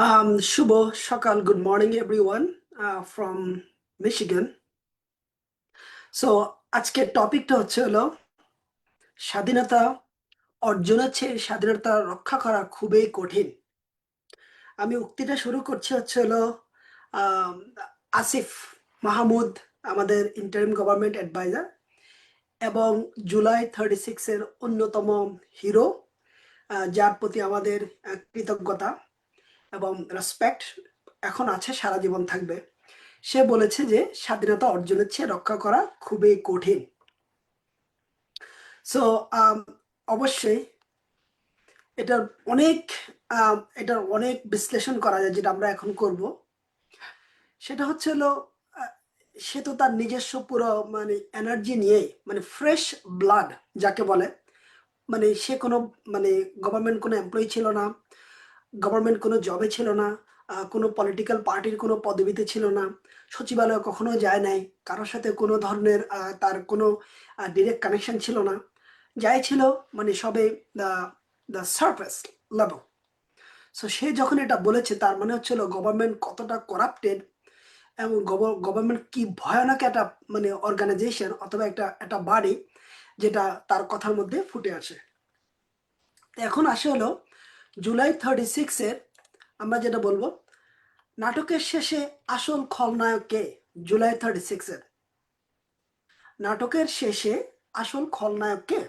Um, শুভ সকাল good morning everyone from Michigan so আজকের টপিকটা হচ্ছে হলো স্বাধীনতা অর্জনের চেয়ে স্বাধীনতা রক্ষা করা খুবই কঠিন। আমি উক্তিটা শুরু করছি হচ্ছে হলো আসিফ মাহমুদ আমাদের ইন্টারিম গভর্নমেন্ট অ্যাডভাইজার এবং জুলাই থার্টি সিক্সের অন্যতম হিরো যার প্রতি আমাদের কৃতজ্ঞতা। এবং রেসপেক্ট এখন আছে, সারা জীবন থাকবে। সে বলেছে যে, স্বাধীনতা অর্জনের চেয়ে রক্ষা করা খুবই কঠিন। সো অবশ্যই এটার অনেক এটার অনেক বিশ্লেষণ করা যায় যেটা আমরা এখন করব। সেটা হচ্ছে হলো সে তো তার নিজস্ব পুরো মানে এনার্জি নিয়ে মানে ফ্রেশ ব্লাড যাকে বলে মানে সে কোনো মানে গভর্নমেন্ট কোনো এমপ্লয়ি ছিল না। গভর্নমেন্ট কোনো জবে ছিল না কোনো পলিটিক্যাল পার্টির কোনো পদবিতে ছিল না, সচিবালয়ে কখনো যায় নাই, কারোর সাথে কোনো ধরনের তার কোনো ডিরেক্ট কানেকশন ছিল না, যাই ছিল মানে সবে the the surface level so সে যখন এটা বলেছে, তার মানে হচ্ছিল গভর্নমেন্ট কতটা করাপ্টেড এবং গভর্নমেন্ট কি ভয়ানক একটা মানে অর্গানাইজেশন অথবা একটা একটা বাড়ি যেটা তার কথার মধ্যে ফুটে আসে। এখন আসে হলো জুলাই থার্টি সিক্সের আমরা যেটা বলব, নাটকের শেষে আসল খলনায়ক কে? জুলাই থার্টি সিক্সের নাটকের শেষে আসল খলনায়ক কে?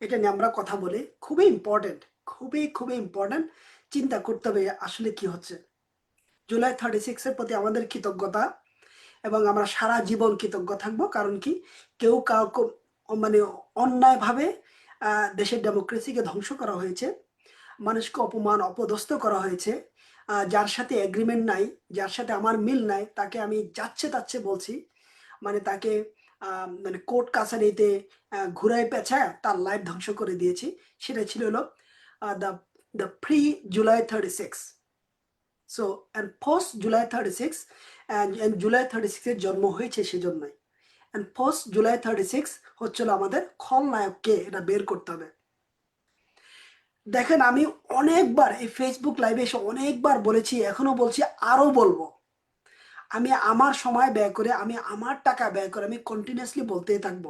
এটা নিয়ে আমরা কথা বলি। খুবই ইম্পর্টেন্ট খুবই খুবই ইম্পর্টেন্ট চিন্তা করতে হবে আসলে কি হচ্ছে। জুলাই থার্টি সিক্সের প্রতি আমাদের কৃতজ্ঞতা এবং আমরা সারা জীবন কৃতজ্ঞ থাকব। কারণ কি? কেউ কাউকে মানে অন্যায়ভাবে দেশের ডেমোক্রেসিকে ধ্বংস করা হয়েছে। মানুষকে অপমান, অপদস্থ করা হয়েছে। যার সাথে এগ্রিমেন্ট নাই, যার সাথে আমার মিল নাই, তাকে আমি যাচ্ছে তাচ্ছে বলছি। মানে তাকে মানে কোর্ট কাছারিতে ঘুরায় পেঁচায় তার লাইফ ধ্বংস করে দিয়েছি। সেটা ছিল হলো the the pre July thirty six so and post July thirty six and July thirty সিক্সের জন্ম হয়েছে সেজন্যই। And post July thirty six হচ্ছিল আমাদের খলনায়ককে এটা বের করতে হবে। দেখেন, আমি অনেকবার এই ফেসবুক লাইভে এসে অনেকবার বলেছি, এখনও বলছি আরও বলব। আমি আমার সময় ব্যয় করে, আমি আমার টাকা ব্যয় করে, আমি কন্টিনিউয়াসলি বলতেই থাকব।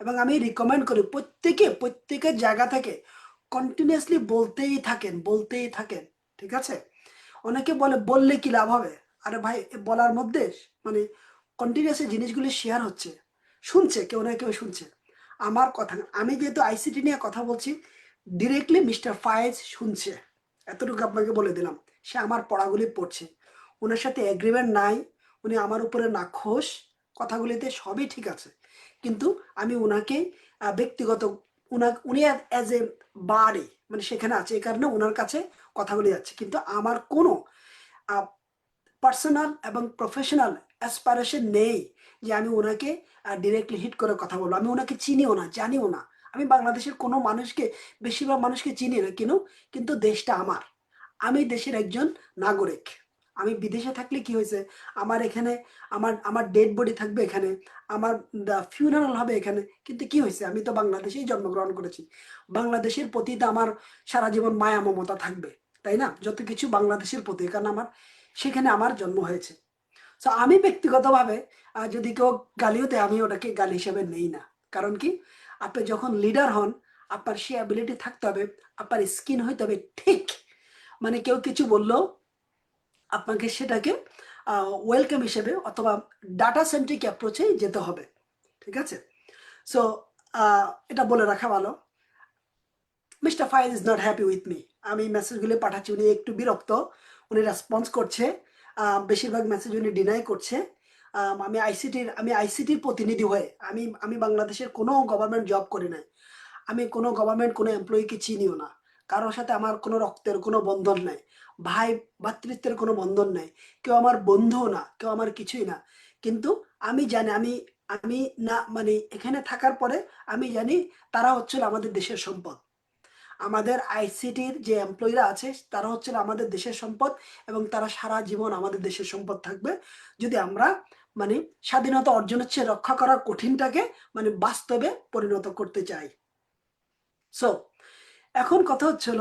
এবং আমি রিকমেন্ড করি, প্রত্যেকে, প্রত্যেকের জায়গা থেকে কন্টিনিউয়াসলি বলতেই থাকেন বলতেই থাকেন, ঠিক আছে? অনেকে বলে, বললে কি লাভ হবে? আরে ভাই বলার মধ্যে মানে কন্টিনিউয়াসলি জিনিসগুলি শেয়ার হচ্ছে। শুনছে, কেউ না কেউ শুনছে। আমার কথা আমি যেহেতু আইসিটি নিয়ে কথা বলছি ডিরেক্টলি মিস্টার ফায়েজ শুনছে। এতটুকু আপনাকে বলে দিলাম। সে আমার পড়াগুলি পড়ছে। ওনার সাথে এগ্রিমেন্ট নাই। উনি আমার উপরে নাখোশ। কথাগুলিতে সবই ঠিক আছে। কিন্তু আমি ওনাকে ব্যক্তিগত উনা, উনি অ্যাজ এ বাড়ি মানে সেখানে আছে। এই কারণে ওনার কাছে কথাগুলি যাচ্ছে। কিন্তু আমার কোনো পার্সোনাল এবং প্রফেশনাল অ্যাসপারেশন নেই যে আমি ওনাকে ডিরেক্টলি হিট করে কথা বলব। আমি ওনাকে চিনিও না, জানিও না। আমি বাংলাদেশের কোনো মানুষকে, বেশিরভাগ মানুষকে চিনি না। কেন? কিন্তু দেশটা আমার। আমি দেশের একজন নাগরিক। আমি বিদেশে থাকলে কি হয়েছে? আমার এখানে, আমার আমার ডেড বডি থাকবে এখানে। আমার ফিউনারাল হবে এখানে। কিন্তু কি হয়েছে? আমি তো বাংলাদেশেই জন্মগ্রহণ করেছি। বাংলাদেশের প্রতি তো আমার সারা জীবন মায়া, মমতা থাকবে, তাই না? যত কিছু বাংলাদেশের প্রতি, কারণ আমার, সেখানে আমার জন্ম হয়েছে। তো আমি ব্যক্তিগতভাবে যদি কেউ গালিও দেয়, আমি ওটাকে গালি হিসেবে নেই না। কারণ কি? আপনি যখন লিডার হন, আপনার সে অ্যাবিলিটি থাকতে হবে, আপনার স্কিন হইতে হবে ঠিক। মানে কেউ কিছু বললেও আপনাকে সেটাকে ওয়েলকাম হিসেবে অথবা ডাটা সেন্ট্রিক অ্যাপ্রোচে যেতে হবে। ঠিক আছে? সো এটা বলে রাখা ভালো। Mister Faiz is not happy with me. আমি মেসেজগুলি পাঠাচ্ছি, উনি একটু বিরক্ত। উনি রেসপন্স করছে। বেশিরভাগ মেসেজ উনি ডিনাই করছে। আম, আইসিটির আমি আইসিটির প্রতিনিধি হয়ে আমি আমি বাংলাদেশের কোনো গভর্নমেন্ট জব করি নাই। আমি কোনো গভর্নমেন্ট কোনো এমপ্লয়িকে চিনিও না। কারোর সাথে আমার কোনো রক্তের কোনো বন্ধন নাই। ভাই ভাতৃত্বের কোনো বন্ধন নেই। কেউ আমার বন্ধুও না কেউ আমার কিছুই না। কিন্তু আমি জানি আমি আমি না মানে এখানে থাকার পরে আমি জানি তারা হচ্ছিল আমাদের দেশের সম্পদ। আমাদের আইসিটির যে এমপ্লয়িরা আছে তারা হচ্ছিল আমাদের দেশের সম্পদ এবং তারা সারা জীবন আমাদের দেশের সম্পদ থাকবে। যদি আমরা মানে স্বাধীনতা অর্জনের চেয়ে রক্ষা করা কঠিনটাকে মানে বাস্তবে পরিণত করতে চাই। সো এখন কথা হচ্ছিল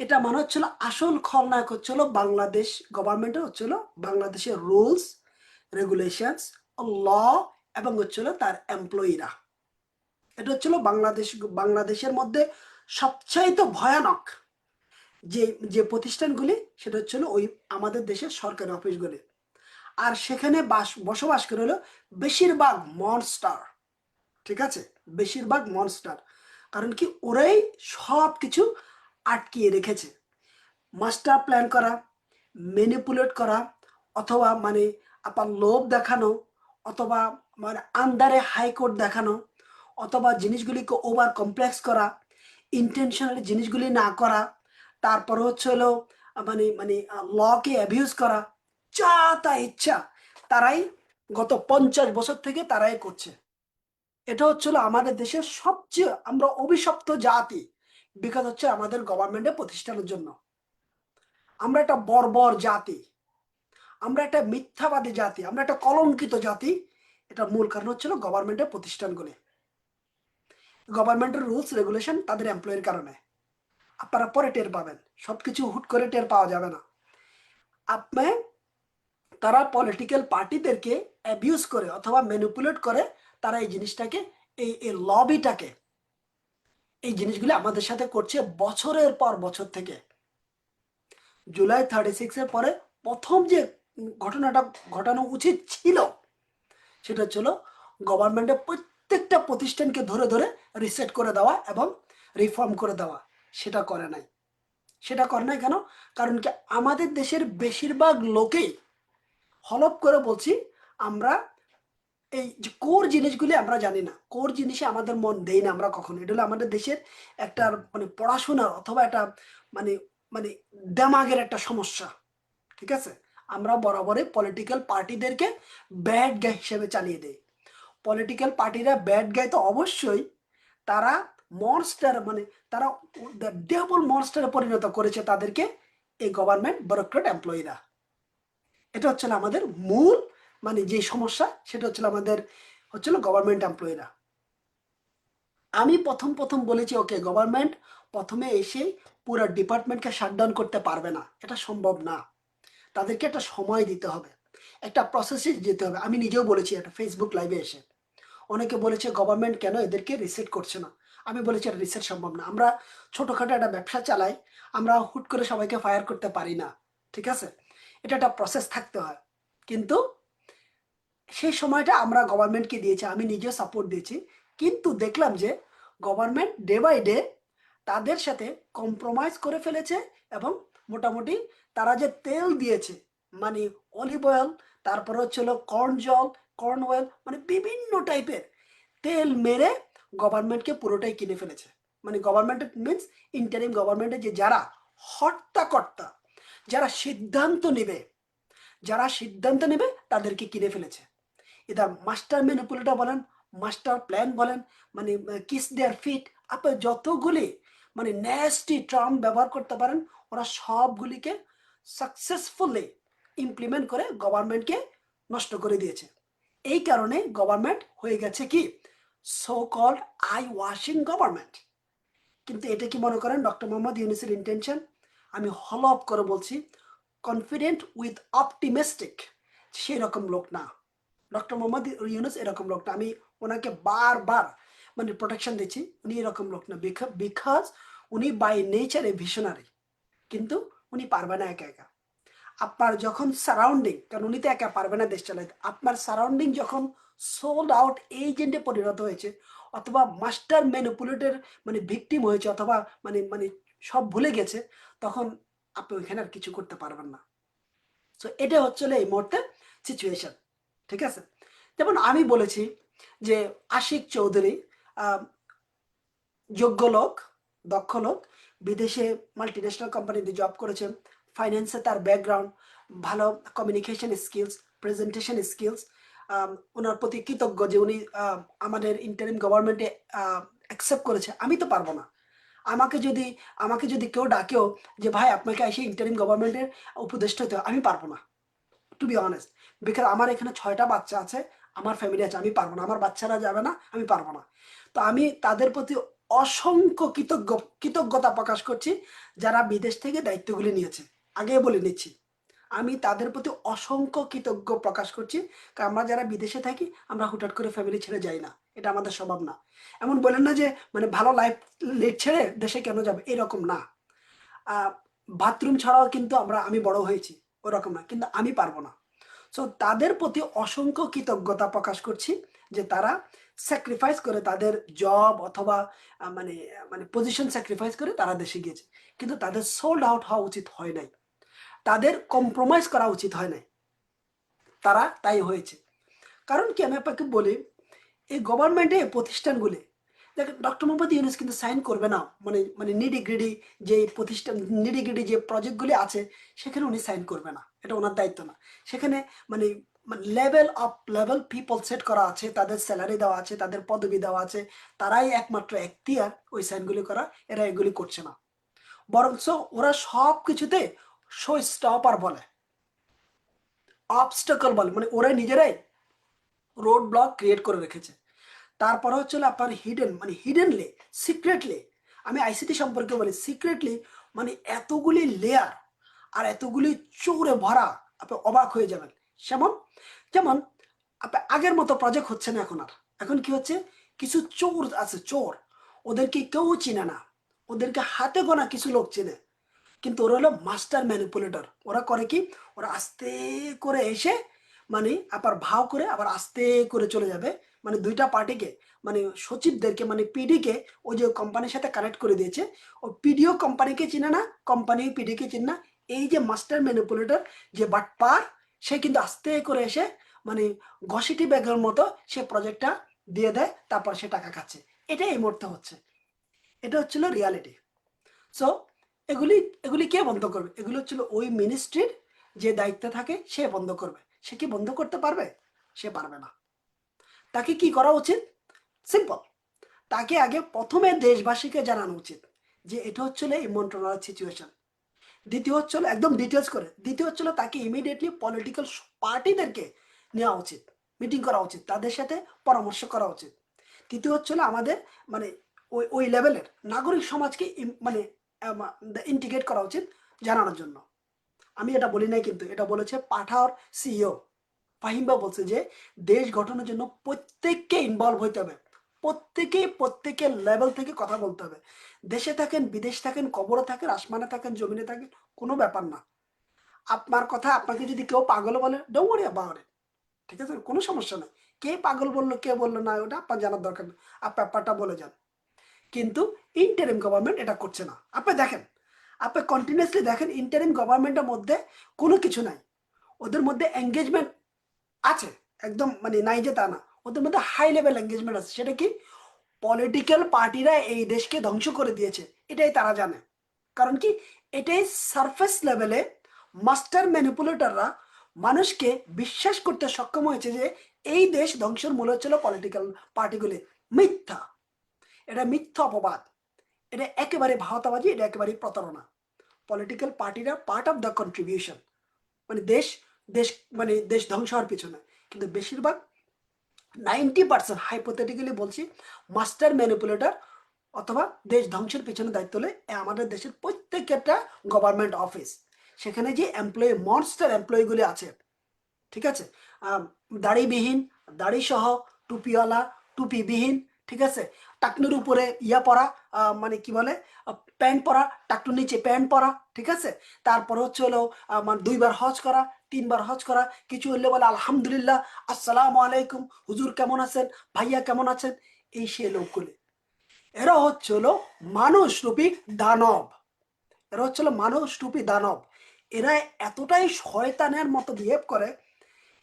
এটা মানে হচ্ছিল আসল খলনায়ক হচ্ছিল বাংলাদেশ গভর্নমেন্টের হচ্ছিল বাংলাদেশের রুলস রেগুলেশনস ল এবং হচ্ছিল তার এমপ্লয়িরা এটা হচ্ছিল বাংলাদেশ, বাংলাদেশের মধ্যে সবচাইতে ভয়ানক যে যে প্রতিষ্ঠানগুলি, সেটা হচ্ছিল ওই আমাদের দেশের সরকারি অফিসগুলি আর সেখানে বাস, বসবাস করে হলো বেশিরভাগ মনস্টার ঠিক আছে? বেশিরভাগ মনস্টার কারণ কি? ওরাই সব কিছু আটকিয়ে রেখেছে। মাস্টার প্ল্যান করা ম্যানিপুলেট করা, অথবা মানে আপনার লোভ দেখানো, অথবা মানে আন্দারে হাইকোর্ট দেখানো, অথবা জিনিসগুলিকে ওভার কমপ্লেক্স করা ইন্টেনশনালি জিনিসগুলি না করা, তারপর হচ্ছে হলো মানে মানে লকে অ্যাবিউজ করা যা তা ইচ্ছা, তারাই গত পঞ্চাশ বছর থেকে তারাই করছে। এটা হচ্ছিল আমাদের দেশের সবচেয়ে, আমরা অভিশপ্ত জাতি, বিকজ হচ্ছে আমাদের গভর্নমেন্টের প্রতিষ্ঠানের জন্য। আমরা একটা বর্বর জাতি, আমরা একটা মিথ্যাবাদী জাতি, আমরা একটা কলঙ্কিত জাতি এটা মূল কারণ হচ্ছিল গভর্নমেন্টের প্রতিষ্ঠানগুলি। গভর্নমেন্টের রুলস রেগুলেশন তাদের এমপ্লয়ের কারণে। আপনারা পরে টের পাবেন, সবকিছু হুট করে টের পাওয়া যাবে না। আপনি তারা পলিটিক্যাল পার্টিদেরকে অ্যাবিউজ করে অথবা ম্যানিপুলেট করে, তারা এই জিনিসটাকে, এই এই লবিটাকে এই জিনিসগুলো আমাদের সাথে করছে বছরের পর বছর থেকে। জুলাই থার্টি সিক্স এর পরে প্রথম যে ঘটনাটা ঘটানো উচিত ছিল, সেটা ছিল গভর্নমেন্টের প্রত্যেকটা প্রতিষ্ঠানকে ধরে ধরে রিসেট করে দেওয়া এবং রিফর্ম করে দেওয়া। সেটা করে নাই। সেটা করে নাই কেন? কারণ কি আমাদের দেশের বেশিরভাগ লোকেই হলপ করে বলছি, আমরা এই যে কোর জিনিসগুলি আমরা জানি না। কোর জিনিসে আমাদের মন দেই না আমরা কখনো। এটা হলো আমাদের দেশের একটা মানে পড়াশোনার অথবা একটা মানে মানে দেমাগের একটা সমস্যা। ঠিক আছে? আমরা বরাবরই পলিটিক্যাল পার্টিদেরকে ব্যাড গাই হিসেবে চালিয়ে দেই। পলিটিক্যাল পার্টিরা ব্যাড গাই তো অবশ্যই, তারা মনস্টার মানে তারা ডেবল মনস্টারে পরিণত করেছে তাদেরকে এই গভর্নমেন্ট ব্যুরোক্রেট এমপ্লয়িরা এটা হচ্ছে আমাদের মূল মানে যে সমস্যা, সেটা হচ্ছিল আমাদের হচ্ছিল গভর্নমেন্ট এমপ্লয়িরা আমি প্রথম প্রথম বলেছি ওকে গভর্নমেন্ট প্রথমে এসে পুরো ডিপার্টমেন্টকে শাটডাউন করতে পারবে না। এটা সম্ভব না। তাদেরকে একটা সময় দিতে হবে। একটা প্রসেসে যেতে হবে। আমি নিজেও বলেছি একটা ফেসবুক লাইভে এসে। অনেকে বলেছে গভর্নমেন্ট কেন এদেরকে রিসেট করছে না? আমি বলেছি, এটা রিসেট সম্ভব না। আমরা ছোটোখাটো একটা ব্যবসা চালাই, আমরা হুট করে সবাইকে ফায়ার করতে পারি না। ঠিক আছে? এটা একটা প্রসেস থাকতে হয়। কিন্তু সেই সময়টা আমরা গভর্নমেন্টকে দিয়েছি, আমি নিজেও সাপোর্ট দিয়েছি। কিন্তু দেখলাম যে গভর্নমেন্ট ডে বাই ডে তাদের সাথে কম্প্রোমাইজ করে ফেলেছে এবং মোটামুটি তারা যে তেল দিয়েছে মানে অলিভ অয়েল তারপর হচ্ছিল কর্ন জল কর্ন অয়েল মানে বিভিন্ন টাইপের তেল মেরে গভর্নমেন্টকে পুরোটাই কিনে ফেলেছে। মানে গভর্নমেন্ট মিনস ইন্টারিম গভর্নমেন্টের যে যারা হর্তাকর্তা যারা সিদ্ধান্ত নেবে, যারা সিদ্ধান্ত নেবে তাদেরকে কিনে ফেলেছে। এটা মাস্টার ম্যানিপুলেটার বলেন মাস্টার প্ল্যান বলেন মানে কিস দেয়ার ফিট আপনি যতগুলি মানে ন্যাস্টি টার্ম ব্যবহার করতে পারেন, ওরা সবগুলিকে সাকসেসফুলি ইমপ্লিমেন্ট করে গভর্নমেন্টকে নষ্ট করে দিয়েছে। এই কারণে গভর্নমেন্ট হয়ে গেছে কি? So called eye washing government কিন্তু এটা কি মনে করেন? ডক্টর মোহাম্মদ ইউনিসের ইন্টেনশন আমি হল অফ করে বলছি কনফিডেন্ট উইথ অপটিমিস্টিক সেই রকম লোক না। ডক্টর মোহাম্মদ ইউনুস এরকম লোক না। আমি ওনাকে বারবার মানে প্রোটেকশন দিচ্ছি, উনি এরকম লোক না। বিকজ উনি বাই নেচার এ ভিশনারি কিন্তু উনি পারবে না একা একা। আপনার যখন সারাউন্ডিং কারণ উনি তো একা পারবে না দেশ চালাইতে, আপনার সারাউন্ডিং যখন সোল্ড আউট এজেন্টে পরিণত হয়েছে, অথবা মাস্টার ম্যানিপুলেটের মানে ভিকটিম হয়েছে, অথবা মানে মানে সব ভুলে গেছে, তখন আপনি ওইখানে আর কিছু করতে পারবেন না। সো এটা হচ্ছে এই মুহূর্তে সিচুয়েশন ঠিক আছে? যেমন আমি বলেছি যে আশিক চৌধুরী যোগ্য লোক, দক্ষ লোক, বিদেশে মাল্টিন্যাশনাল কোম্পানিতে জব করেছেন ফাইন্যান্সে তার ব্যাকগ্রাউন্ড ভালো কমিউনিকেশন স্কিলস প্রেজেন্টেশন স্কিলস ওনার প্রতি কৃতজ্ঞ যে উনি আমাদের ইন্টারিম গভর্নমেন্টে অ্যাকসেপ্ট করেছে। আমি তো পারব না। আমাকে যদি আমাকে যদি কেউ ডাকেও যে, ভাই, আপনাকে এসে ইন্টারিম গভর্নমেন্টের উপদেষ্টা হতে আমি পারব না। টু বি অনেস্ট বিকজ আমার এখানে ছয়টা বাচ্চা আছে, আমার ফ্যামিলি আছে, আমি পারব না। আমার বাচ্চারা যাবে না, আমি পারব না। তো আমি তাদের প্রতি অসংখ্য কৃতজ্ঞ, কৃতজ্ঞতা প্রকাশ করছি, যারা বিদেশ থেকে দায়িত্বগুলি নিয়েছে। আগে বলে নিচ্ছি, আমি তাদের প্রতি অসংখ্য কৃতজ্ঞ প্রকাশ করছি, কারণ আমরা যারা বিদেশে থাকি, আমরা হুটহাট করে ফ্যামিলি ছেড়ে যাই না। এটা আমাদের স্বভাব না। এমন বলেন না যে মানে ভালো লাইফ লেট ছেড়ে দেশে কেন যাবে, এরকম না। বাথরুম ছাড়াও কিন্তু আমরা, আমি বড় হয়েছি, ওরকম না, কিন্তু আমি পারব না। সো তাদের প্রতি অসংখ্য কৃতজ্ঞতা প্রকাশ করছি যে তারা স্যাক্রিফাইস করে তাদের জব অথবা মানে মানে পজিশন স্যাক্রিফাইস করে তারা দেশে গিয়েছে। কিন্তু তাদের সোল্ড আউট হওয়া উচিত হয় নাই। তাদের কম্প্রোমাইজ করা উচিত হয় নাই। তারা তাই হয়েছে। কারণ কি আমি আপনাকে বলি এই গভর্নমেন্টে প্রতিষ্ঠানগুলি দেখেন ডক্টর মোহাম্মদ ইউনুস কিন্তু সাইন করবে না মানে মানে নিডি গ্রিডি যে প্রতিষ্ঠান নিডি গ্রিডি যে প্রজেক্টগুলি আছে, সেখানে উনি সাইন করবে না, এটা ওনার দায়িত্ব না। সেখানে মানে level of level people set করা আছে, তাদের স্যালারি দেওয়া আছে, তাদের পদবি দেওয়া আছে, তারাই একমাত্র এখতিয়ার ওই সাইনগুলি করা, এরা এগুলি করছে না। বরঞ্চ ওরা সব কিছুতে শো স্টপার বলে। অবস্টাকল বলে মানে ওরা নিজেরাই রোড ব্লক ক্রিয়েট করে রেখেছে। তারপরে হচ্ছে আপনার হিডেন মানে হিডেনলি সিক্রেটলি আমি আইসিটি সম্পর্কে বলি সিক্রেটলি মানে এতগুলি লেয়ার আর এতগুলি চৌড়ে ভরা আপনি অবাক হয়ে যাবেন। যেমন যেমন আপনার আগের মতো প্রজেক্ট হচ্ছে না এখন আর। এখন কি হচ্ছে? কিছু চোর আছে, চোর। ওদেরকে কেউ চিনে না। ওদেরকে হাতে গোনা কিছু লোক চেনে। কিন্তু ওরা হলো মাস্টার ম্যানিপুলেটর ওরা করে কি? ওরা আস্তে করে এসে মানে আবার ভাও করে আবার আস্তে করে চলে যাবে। মানে দুইটা পার্টিকে মানে সচিবদেরকে মানে পিডিকে ওই যে কোম্পানির সাথে কানেক্ট করে দিয়েছে। ও পিডিও কোম্পানিকে চিনে না কোম্পানি পিডিকে চিনে না। এই যে মাস্টার ম্যানিপুলেটর যে বাটপার সে কিন্তু আস্তে করে এসে মানে ঘষিটি ব্যাগের মতো সে প্রজেক্টটা দিয়ে দেয়, তারপর সে টাকা খাচ্ছে। এটা এই মুহূর্তে হচ্ছে। এটা হচ্ছিল রিয়ালিটি সো এগুলি এগুলি কে বন্ধ করবে? এগুলো হচ্ছিল ওই মিনিস্ট্রির যে দায়িত্বে থাকে, সে বন্ধ করবে। সে কি বন্ধ করতে পারবে? সে পারবে না। তাকে কি করা উচিত? সিম্পল তাকে আগে প্রথমে দেশবাসীকে জানানো উচিত যে এটা হচ্ছিল এই মন্ত্রণালয়ের সিচুয়েশন দ্বিতীয় হচ্ছিল একদম ডিটেলস করে। দ্বিতীয় হচ্ছিল তাকে ইমিডিয়েটলি পলিটিক্যাল পার্টিদেরকে নেওয়া উচিত মিটিং করা উচিত, তাদের সাথে পরামর্শ করা উচিত। তৃতীয় হচ্ছিল আমাদের মানে ওই ওই লেভেলের নাগরিক সমাজকে মানে ইন্টিগ্রেট করা উচিত জানানোর জন্য। আমি এটা বলি নাই কিন্তু, এটা বলেছে পাঠাওর সিইও ফাহিমবা বলছে যে, দেশ গঠনের জন্য প্রত্যেককে ইনভলভ হইতে হবে। প্রত্যেকে প্রত্যেকের লেভেল থেকে কথা বলতে হবে। দেশে থাকেন, বিদেশ থাকেন, কবরে থাকেন, আসমানে থাকেন, জমিনে থাকেন, কোনো ব্যাপার না। আপনার কথা আপনাকে যদি কেউ পাগল বলে ডোমরি বাহরে ঠিক আছে? কোনো সমস্যা নেই। কে পাগল বলল, কে বলল না, ওটা আপনার জানার দরকার নেই। আপনি ব্যাপারটা বলে যান। কিন্তু ইন্টারিম গভর্নমেন্ট এটা করছে না। আপনি দেখেন, আপনি কন্টিনিউসলি দেখেন ইন্টারিম গভর্নমেন্টের মধ্যে কোনো কিছু নাই। ওদের মধ্যে এঙ্গেজমেন্ট আছে, একদম মানে নাই যে তা না। ওদের মধ্যে হাই লেভেল এঙ্গেজমেন্ট আছে। সেটা কি? পলিটিক্যাল পার্টিরা এই দেশকে ধ্বংস করে দিয়েছে। এটাই তারা জানে। কারণ কি? এটাই সারফেস লেভেলে মাস্টার ম্যানিপুলেটররা মানুষকে বিশ্বাস করতে সক্ষম হয়েছে যে এই দেশ ধ্বংসের মূল হচ্ছিল পলিটিক্যাল পার্টিগুলি মিথ্যা। এটা মিথ্যা অপবাদ। এটা একেবারে ভাওতাবাজি, এটা একেবারে প্রতারণা। পলিটিক্যাল পার্টিরা পার্ট অফ দ্য কন্ট্রিবিউশন মানে দেশ দেশ মানে দেশ ধ্বংস হওয়ার পিছনে। কিন্তু বেশিরভাগ নাইনটি পার্সেন্ট হাইপোথেটিক্যালি বলছি মাস্টার ম্যানিপুলেটর অথবা দেশ ধ্বংসের পিছনে দায়িত্ব হলে আমাদের দেশের প্রত্যেকটা গভর্নমেন্ট অফিস সেখানে যে এমপ্লয়ি মনস্টার এমপ্লয়িগুলি আছে, ঠিক আছে? দাড়িবিহীন দাড়ি সহ টুপিওয়ালা, টুপিবিহীন, ঠিক আছে? টাকনুর উপরে ইয়া পরা মানে কি বলে? প্যান্ট পরা, টাকনুর নিচে প্যান্ট পরা, ঠিক আছে? তারপরে হচ্ছে হলো মানে দুইবার হজ করা তিনবার হজ করা, কিছু হলে বলে, আলহামদুলিল্লাহ, আসসালাম আলাইকুম, হুজুর কেমন আছেন? ভাইয়া কেমন আছেন? এই সে লোকগুলি। এরা হচ্ছে হলো মানুষ রূপী দানব। এরা হচ্ছে মানুষ রূপী দানব। এরা এতটাই শয়তানের মতো বিহেভ করে,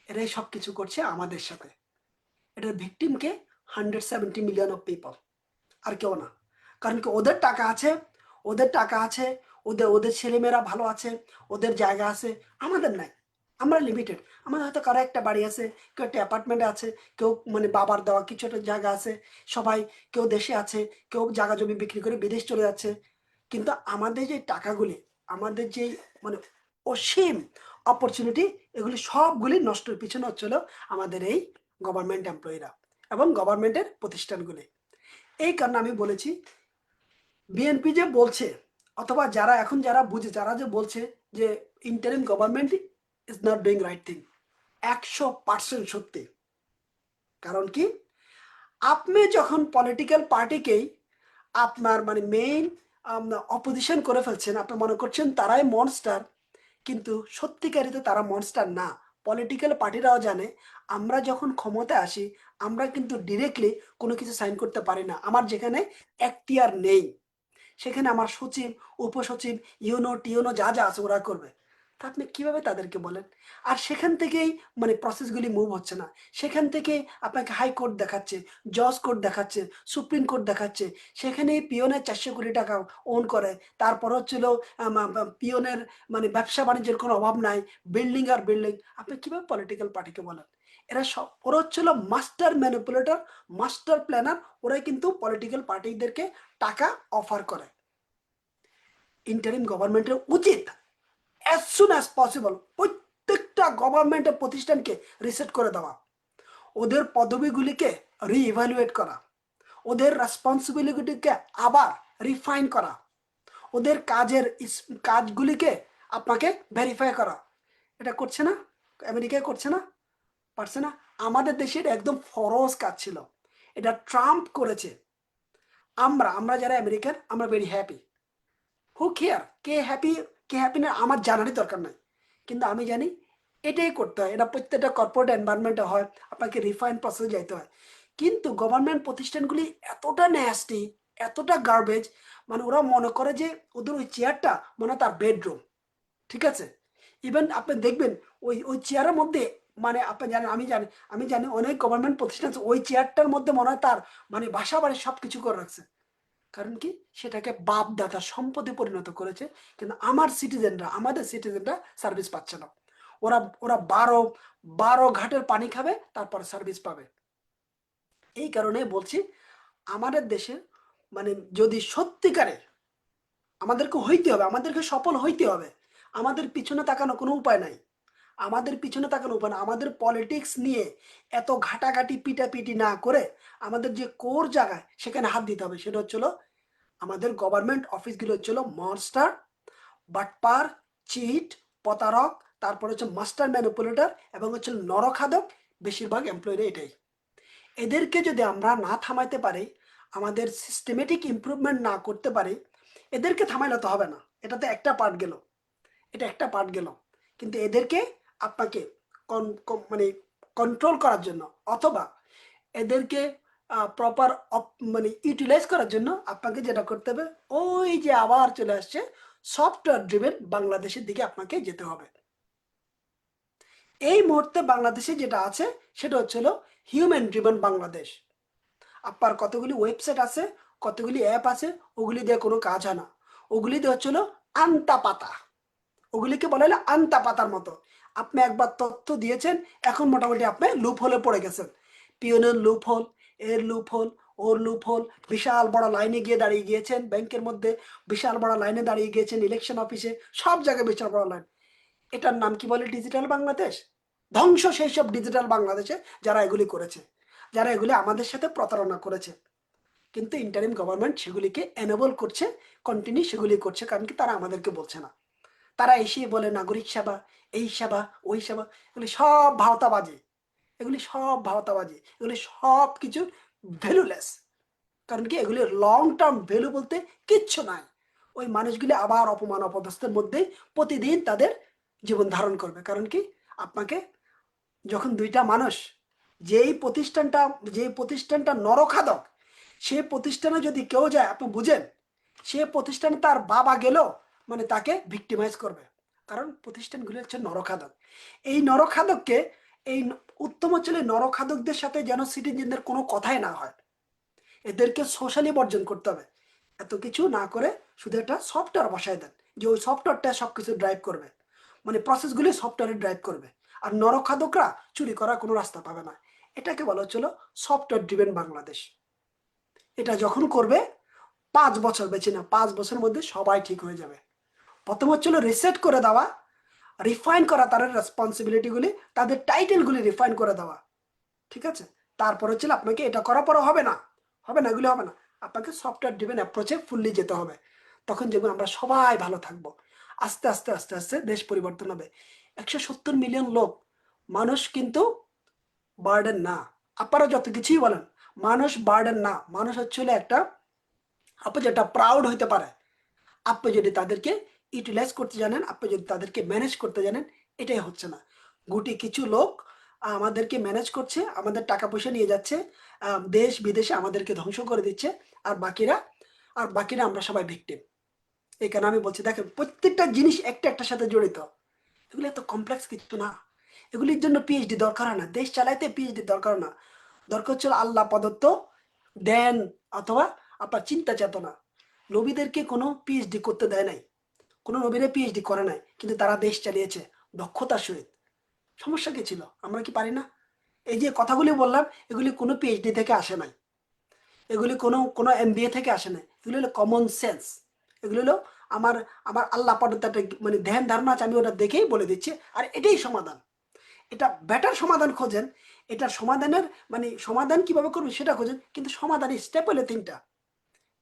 এরাই সব কিছু করছে আমাদের সাথে। এটার ভিকটিমকে hundred seventy million of people আর কেউ না। কারণ কি, ওদের টাকা আছে, ওদের টাকা আছে, ওদের ওদের ছেলেমেয়েরা ভালো আছে, ওদের জায়গা আছে, আমাদের নাই। আমরা লিমিটেড আমাদের হয়তো কারও একটা বাড়ি আছে, কেউ একটা অ্যাপার্টমেন্টে আছে, কেউ মানে বাবার দেওয়া কিছু একটা জায়গা আছে, সবাই কেউ দেশে আছে, কেউ জায়গা জমি বিক্রি করে বিদেশ চলে যাচ্ছে। কিন্তু আমাদের যে টাকাগুলি, আমাদের যে মানে অসীম অপরচুনিটি এগুলি সবগুলি নষ্টের পিছনে হচ্ছিল আমাদের এই গভর্নমেন্ট এমপ্লয়িরা এবং গভর্নমেন্টের প্রতিষ্ঠানগুলি। এই কারণে আমি বলেছি বিএনপি যে বলছে, অথবা যারা এখন যারা বুঝে, যারা যে বলছে যে interim government is not doing right thing একশো পার্সেন্ট সত্যি। কারণ কি? আপনি যখন পলিটিক্যাল পার্টিকেই আপনার মানে মেইন অপোজিশন করে ফেলছেন, আপনি মনে করছেন তারাই মনস্টার কিন্তু সত্যিকারই তো তারা মনস্টার না। পলিটিক্যাল পার্টিরাও জানে, আমরা যখন ক্ষমতায় আসি, আমরা কিন্তু ডিরেক্টলি কোনো কিছু সাইন করতে পারি না। আমার যেখানে এখতিয়ার নেই, সেখানে আমার সচিব, উপসচিব, ইউনো, টিউনো যা যা আছে ওরা করবে। তা আপনি কীভাবে তাদেরকে বলেন? আর সেখান থেকেই মানে প্রসেসগুলি মুভ হচ্ছে না। সেখান থেকে আপনাকে হাইকোর্ট দেখাচ্ছে জজ কোর্ট দেখাচ্ছে সুপ্রিম কোর্ট দেখাচ্ছে। সেখানে পিওনের চারশো কোটি টাকা ওন করে। তারপর হচ্ছিল পিওনের মানে ব্যবসা বাণিজ্যের কোনো অভাব নাই বিল্ডিং আর বিল্ডিং আপনি কীভাবে পলিটিক্যাল পার্টিকে বলেন? এরা সব, ওরা হচ্ছিল মাস্টার ম্যানিপুলেটর মাস্টার প্ল্যানার ওরাই কিন্তু পলিটিক্যাল পার্টিদেরকে টাকা অফার করে। ইন্টারিম গভর্নমেন্টের উচিত অ্যাজ সুন অ্যাজ পসিবল প্রত্যেকটা গভর্নমেন্টের প্রতিষ্ঠানকে রিসেট করে দেওয়া। ওদের পদবিগুলিকে রিইভ্যালুয়েট করা। ওদের রেসপন্সিবিলিটিকে আবার রিফাইন করা। ওদের কাজের কাজগুলিকে আপনাকে ভেরিফাই করা। এটা করছে না? আমেরিকায় করছে না? পারছে না? আমাদের দেশের একদম ফরজ কাজ ছিল। এটা ট্রাম্প করেছে। আমরা আমরা যারা আমেরিকান, আমরা ভেরি হ্যাপি হু কেয়ার কে হ্যাপি কে হ্যাপি না, আমার জানারই দরকার নাই। কিন্তু আমি জানি এটাই করতে হয়। এটা প্রত্যেকটা কর্পোরেট এনভায়রনমেন্টে হয়, আপনাকে রিফাইন প্রসেসে যাইতে হয়। কিন্তু গভর্নমেন্ট প্রতিষ্ঠানগুলি এতটা ন্যাস্টি এতটা গার্বেজ মানে ওরা মনে করে যে ওদের ওই চেয়ারটা মনে তার বেডরুম ঠিক আছে? ইভেন আপনি দেখবেন ওই ওই চেয়ারের মধ্যে মানে আপনি জানেন, আমি জানি আমি জানি অনেক গভর্নমেন্ট প্রতিষ্ঠান ওই চেয়ারটার মধ্যে মনে হয় তার মানে বাসা বাড়ি সব কিছু করে রাখছে। কারণ কি? সেটাকে বাপ দাদা সম্পদে পরিণত করেছে, কিন্তু আমার সিটিজেনরা আমাদের সিটিজেনরা সার্ভিস পাচ্ছে না। ওরা ওরা বারো বারো ঘাটের পানি খাবে, তারপর সার্ভিস পাবে। এই কারণে বলছি, আমাদের দেশে মানে যদি সত্যিকারে আমাদেরকে হইতে হবে, আমাদেরকে সফল হইতে হবে, আমাদের পিছনে তাকানো কোনো উপায় নাই। আমাদের পিছনে তাকানো উপায় না আমাদের পলিটিক্স নিয়ে এত ঘাটাঘাটি, পিটাপিটি না করে আমাদের যে কোর জায়গায় সেখানে হাত দিতে হবে। সেটা হচ্ছিল আমাদের গভর্নমেন্ট অফিসগুলো হচ্ছিল মনস্টার বাটপার চিট প্রতারক, তারপরে হচ্ছে মাস্টার ম্যানিপুলেটর এবং হচ্ছে নরখাদক, বেশিরভাগ এমপ্লয়িরা এটাই। এদেরকে যদি আমরা না থামাইতে পারি, আমাদের সিস্টেমেটিক ইমপ্রুভমেন্ট না করতে পারি, এদেরকে থামাইলে তো হবে না। এটাতে একটা পার্ট গেল। এটা একটা পার্ট গেল। কিন্তু এদেরকে আপনাকে মানে কন্ট্রোল করার জন্য অথবা এদেরকে প্রপার মানে ইউটিলাইজ করার জন্য আপনাকে যেটা করতে হবে, ওই যে আবার চলে আসছে সফটওয়্যার ড্রিভেন বাংলাদেশের দিকে আপনাকে যেতে হবে। এই মুহূর্তে বাংলাদেশে যেটা আছে সেটা হচ্ছিল হিউম্যান ড্রিভেন বাংলাদেশ। আপনার কতগুলি ওয়েবসাইট আছে, কতগুলি অ্যাপ আছে, ওগুলি দিয়ে কোনো কাজ হয় না। ওগুলি দিয়ে হচ্ছিল আন্তা পাতা ওগুলিকে বলা হলো আন্তা পাতার মতো। আপনি একবার তথ্য দিয়েছেন, এখন মোটামুটি আপনি লুপ হলে পড়ে গেছেন। পিওনের লুপ হোল এর লুপ হোল ওর লুপ হোল বিশাল বড় লাইনে গিয়ে দাঁড়িয়ে গিয়েছেন, ব্যাংকের মধ্যে বিশাল বড় লাইনে দাঁড়িয়ে গিয়েছেন ইলেকশন অফিসে সব জায়গায় বিশাল বড় লাইন এটার নাম কি বলে ডিজিটাল বাংলাদেশ? ধ্বংস সেই সব ডিজিটাল বাংলাদেশে যারা এগুলি করেছে, যারা এগুলি আমাদের সাথে প্রতারণা করেছে। কিন্তু ইন্টারিম গভর্নমেন্ট সেগুলিকে এনেবল করছে কন্টিনিউ সেগুলি করছে, কারণ কি তারা আমাদেরকে বলছে না। তারা এসে বলে, নাগরিক সেবা এই সেবা ওই সেবা এগুলি সব ভাওতাবাজি, এগুলি সব ভাওতাবাজি, এগুলি সব কিছু ভ্যালুলেস কারণ কি? এগুলি লং টার্ম ভ্যালু বলতে কিচ্ছু নাই। ওই মানুষগুলি আবার অপমান, অপদস্থের মধ্যে প্রতিদিন তাদের জীবন ধারণ করবে। কারণ কি? আপনাকে যখন দুইটা মানুষ যেই প্রতিষ্ঠানটা যে প্রতিষ্ঠানটা নরখাদক, সে প্রতিষ্ঠানে যদি কেউ যায়, আপনি বুঝেন, সে প্রতিষ্ঠানে তার বাবা গেল মানে তাকে ভিক্টিমাইজ করবে। কারণ প্রতিষ্ঠানগুলি হচ্ছে নরখাদক। এই নরখাদককে এই উত্তম এই নরখাদকদের সাথে যেন সিটিজেনদের কোনো কথাই না হয়, এদেরকে সোশ্যালি বর্জন করতে হবে। এত কিছু না করে শুধু একটা সফটওয়্যার বসায় দেন, যে ওই সফটওয়্যারটা সব কিছু ড্রাইভ করবে। মানে প্রসেসগুলি সফটওয়্যারে ড্রাইভ করবে। আর নরখাদকরা চুরি করার কোনো রাস্তা পাবে না। এটাকে বলা হচ্ছিল সফটওয়্যার ড্রিভেন বাংলাদেশ। এটা যখন করবে, পাঁচ বছর বেছে না পাঁচ বছরের মধ্যে সবাই ঠিক হয়ে যাবে। প্রথম হচ্ছিল রিসেট করে দেওয়া রিফাইন করা তাদের রেসপন্সিবিলিটিগুলি তাদের টাইটেলগুলি রিফাইন করে দেওয়া। ঠিক আছে? তারপর হচ্ছিল আপনাকে এটা করার পরে হবে না। হবে না, এগুলি হবে না। আপনাকে সফটওয়্যার ড্রিভেন অ্যাপ্রোচে ফুললি যেতে হবে। তখন যেমন আমরা সবাই ভালো থাকব। আস্তে আস্তে আস্তে আস্তে দেশ পরিবর্তন হবে। একশো সত্তর মিলিয়ন লোক, মানুষ কিন্তু বার্ডেন না। আপনারা যত কিছুই বলেন, মানুষ বার্ডেন না। মানুষ হচ্ছে একটা, আপনি যেটা প্রাউড হইতে পারে, আপনি যদি তাদেরকে ইউটিলাইজ করতে জানেন, আপনি যদি তাদেরকে ম্যানেজ করতে জানেন, এটাই হচ্ছে না। গুটি কিছু লোক আমাদেরকে ম্যানেজ করছে, আমাদের টাকা পয়সা নিয়ে যাচ্ছে দেশ বিদেশে আমাদেরকে ধ্বংস করে দিচ্ছে, আর বাকিরা আর বাকিরা আমরা সবাই ভিকটিম এই কারণে আমি বলছি, দেখেন, প্রত্যেকটা জিনিস একটা একটার সাথে জড়িত। এগুলো এত কমপ্লেক্স কিছু না। এগুলির জন্য পিএইচডি দরকার হয় না। দেশ চালাইতে পিএইচডি দরকার না। দরকার হচ্ছে আল্লাহ প্রদত্ত দেন অথবা আপনার চিন্তা চেতনা। নবীদেরকে কোনো পিএইচডি করতে দেয় নাই। কোনো নবীরা পিএইচডি করে নাই, কিন্তু তারা দেশ চালিয়েছে দক্ষতার সহিত। সমস্যা কি ছিল? আমরা কি পারি না? এই যে কথাগুলি বললাম, এগুলি কোনো পিএইচডি থেকে আসে নাই। এগুলি কোনো কোনো এমবিএ থেকে আসে নাই। এগুলি হলো কমন সেন্স এগুলি হলো আমার আমার আল্লাহ প্রদত্ত মানে ধ্যান ধারণা আছে, আমি ওটা দেখেই বলে দিচ্ছি, আর এটাই সমাধান। এটা বেটার সমাধান খোঁজেন, এটা সমাধানের মানে সমাধান কীভাবে করবেন সেটা খোঁজেন, কিন্তু সমাধানের স্টেপ হলে তিনটা।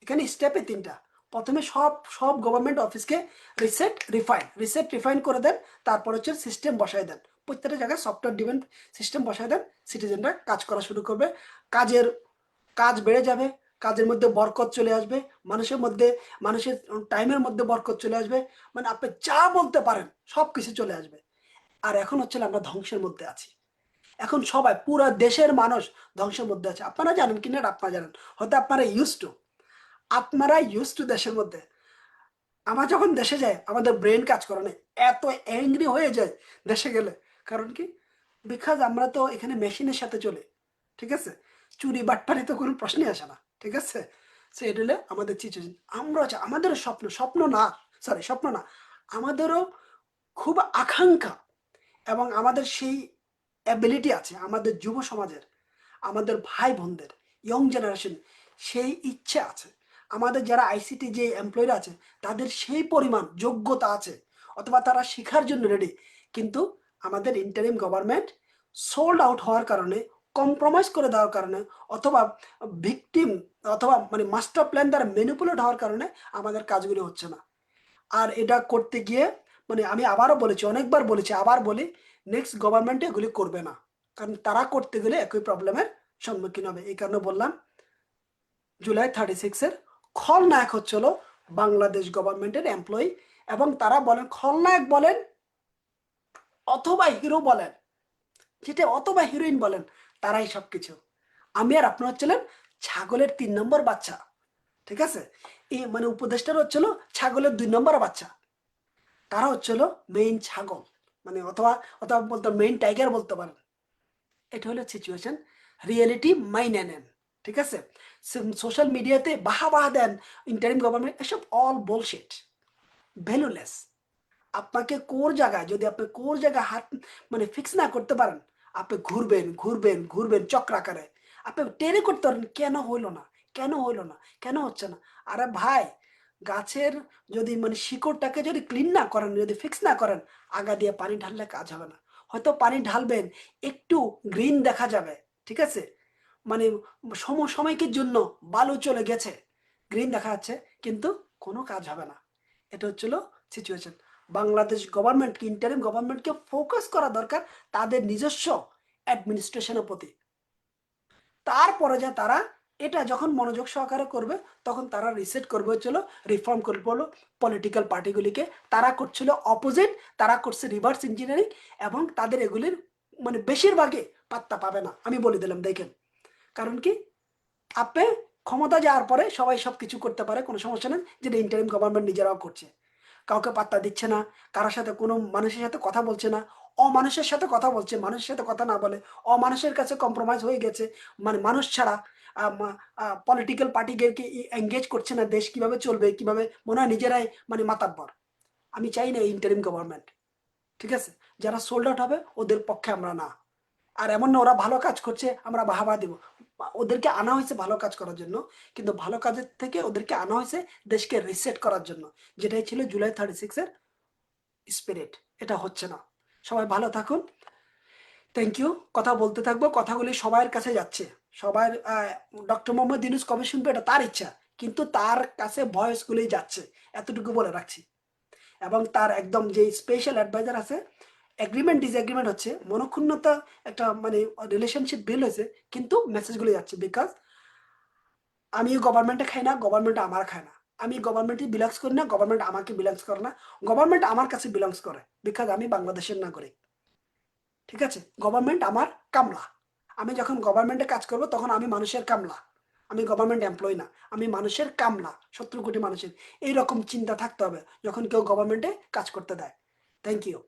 এখানে স্টেপে তিনটা। প্রথমে সব সব গভর্নমেন্ট অফিসকে রিসেট রিফাইন রিসেট রিফাইন করে দেন। তারপর হচ্ছে সিস্টেম বসায় দেন। প্রত্যেকটা জায়গায় সফটওয়্যার ডিভেন্ট সিস্টেম বসায় দেন। সিটিজেনরা কাজ করা শুরু করবে। কাজের, কাজ বেড়ে যাবে। কাজের মধ্যে বরকত চলে আসবে। মানুষের মধ্যে, মানুষের টাইমের মধ্যে বরকত চলে আসবে। মানে আপনি যা বলতে পারেন সব কিছু চলে আসবে। আর এখন হচ্ছে আমরা ধ্বংসের মধ্যে আছি। এখন সবাই, পুরো দেশের মানুষ ধ্বংসের মধ্যে আছে। আপনারা জানেন কিনা আপনারা জানেন। হয়তো আপনারা ইউজ টু আপনারা ইউজ টু দেশের মধ্যে। আমরা যখন দেশে যাই, আমাদের ব্রেন কাজ করে না। এত অ্যাংরি হয়ে যায় দেশে গেলে। কারণ কি? বিকজ আমরা তো এখানে মেশিনের সাথে চলে। ঠিক আছে? চুরি, বাটপারি তো কোনো প্রশ্নই আসে না। ঠিক আছে? সো এটা আমাদের সিচুয়েশন আমরা আমাদেরও স্বপ্ন স্বপ্ন না সরি স্বপ্ন না। আমাদেরও খুব আকাঙ্ক্ষা এবং আমাদের সেই অ্যাবিলিটি আছে, আমাদের যুব সমাজের, আমাদের ভাই বোনদের ইয়ং জেনারেশন সেই ইচ্ছে আছে। আমাদের যারা আইসিটি যে এমপ্লয়িরা আছে, তাদের সেই পরিমাণ যোগ্যতা আছে, অথবা তারা শেখার জন্য রেডি কিন্তু আমাদের ইন্টারিম গভর্নমেন্ট সোল্ড আউট হওয়ার কারণে কম্প্রোমাইজ করে দেওয়ার কারণে, অথবা ভিকটিম অথবা মানে মাস্টার প্ল্যান দ্বারা ম্যানিপুলেট হওয়ার কারণে আমাদের কাজগুলি হচ্ছে না। আর এটা করতে গিয়ে মানে আমি আবারও বলেছি, অনেকবার বলেছি, আবার বলি নেক্সট গভর্নমেন্ট এগুলি করবে না। কারণ তারা করতে গেলে একই প্রবলেমের সম্মুখীন হবে। এই কারণে বললাম জুলাই থার্টি সিক্সের খলনায়ক হচ্ছিল বাংলাদেশ গভর্নমেন্টের এমপ্লয়ি এবং তারা বলেন, খলনায়ক বলেন অথবা হিরো বলেন, যেটা অথবা হিরোইন বলেন, তারাই সব কিছু আমি আর আপনার হচ্ছিলেন ছাগলের তিন নম্বর বাচ্চা, ঠিক আছে? এই মানে উপদেশটার হচ্ছিল ছাগলের দুই নম্বর বাচ্চা। তারা হচ্ছিল মেইন ছাগল মানে অথবা অথবা বলতে মেইন টাইগার বলতে পারেন। এটা হলো সিচুয়েশন রিয়েলিটি মাইনে নেন, ঠিক আছে? সোশ্যাল মিডিয়াতে বাহা বাহা দেন ইন্টারিম গভর্নমেন্ট এসব অল বলশেট ভ্যালুলেস আপনাকে কোর জায়গায়, যদি আপনি কোর জায়গায় হাত মানে ফিক্স না করতে পারেন, আপনি ঘুরবেন ঘুরবেন ঘুরবেন চক্রাকারে। আপনি টেনে করতে পারেন, কেন হইল না? কেন হইল না? কেন হচ্ছে না? আরে ভাই, গাছের যদি মানে শিকড়টাকে যদি ক্লিন না করেন, যদি ফিক্স না করেন, আগা দিয়ে পানি ঢাললে কাজ হবে না। হয়তো পানি ঢালবেন, একটু গ্রিন দেখা যাবে, ঠিক আছে? মানে সম, সময়কের জন্য বালু চলে গেছে। গ্রিন দেখা যাচ্ছে, কিন্তু কোনো কাজ হবে না। এটা হচ্ছিল সিচুয়েশন বাংলাদেশ গভর্নমেন্টকে ইন্টারিম গভর্নমেন্টকে ফোকাস করা দরকার তাদের নিজস্ব অ্যাডমিনিস্ট্রেশনের প্রতি। তারপরে যা তারা এটা যখন মনোযোগ সহকারে করবে, তখন তারা রিসেট করবে হচ্ছিল রিফর্ম করবে হলো পলিটিক্যাল পার্টিগুলিকে তারা করছিল অপোজিট তারা করছে রিভার্স ইঞ্জিনিয়ারিং এবং তাদের এগুলির মানে বেশিরভাগই পাত্তা পাবে না। আমি বলে দিলাম, দেখেন। কারণ কি? আপনি ক্ষমতা যাওয়ার পরে সবাই সব কিছু করতে পারে, কোনো সমস্যা নেই, যেটা ইন্টারিম গভর্নমেন্ট নিজেরাও করছে। কাউকে পাত্তা দিচ্ছে না, কারোর সাথে কোনো মানুষের সাথে কথা বলছে না, অমানুষের সাথে কথা বলছে, মানুষের সাথে কথা না বলে, অমানুষের কাছে কম্প্রোমাইজ হয়ে গেছে মানে মানুষ ছাড়া পলিটিক্যাল পার্টিকে এঙ্গেজ করছে না, দেশ কীভাবে চলবে, কীভাবে, মনে হয় নিজেরাই মানে মাতাব্বর। আমি চাই না ইন্টারিম গভর্নমেন্ট ঠিক আছে? যারা সোল্ড আউট হবে, ওদের পক্ষে আমরা না। আর এমন না, ওরা ভালো কাজ করছে, আমরা বাহাবা দিব। ওদেরকে আনা হয়েছে ভালো কাজ করার জন্য, কিন্তু ভালো কাজের থেকে ওদেরকে আনা হয়েছে দেশকে রিসেট করার জন্য। যেটাই ছিল জুলাই থার্টি সিক্সের স্পিরিট এটা হচ্ছে না। সবাই ভালো থাকুন। থ্যাংক ইউ কথা বলতে থাকব, কথাগুলি সবার কাছে যাচ্ছে। সবার ডক্টর মোহাম্মদ ইউনুস কবে শুনবে এটা তার ইচ্ছা, কিন্তু তার কাছে ভয়েসগুলোই যাচ্ছে। এতটুকু বলে রাখছি। এবং তার একদম যে স্পেশাল অ্যাডভাইজার আছে এগ্রিমেন্ট ডিসএগ্রিমেন্ট হচ্ছে, মনক্ষুণ্ণতা একটা মানে রিলেশনশিপ বিল হয়েছে, কিন্তু মেসেজগুলো যাচ্ছে বিকজ আমি গভর্নমেন্টে খাই না গভর্নমেন্ট আমার খায় না। আমি গভর্নমেন্টে বিলংস করি না গভর্নমেন্ট আমাকে বিলংস করে না। গভর্নমেন্ট আমার কাছে বিলংস করে বিকজ আমি বাংলাদেশের নাগরিক। ঠিক আছে? গভর্নমেন্ট আমার কামলা। আমি যখন গভর্নমেন্টে কাজ করব, তখন আমি মানুষের কামলা। আমি গভর্নমেন্ট এমপ্লয় না, আমি মানুষের কামলা, সত্তর কোটি মানুষের। এইরকম চিন্তা থাকতে হবে, যখন কেউ গভর্নমেন্টে কাজ করতে দেয়। Thank you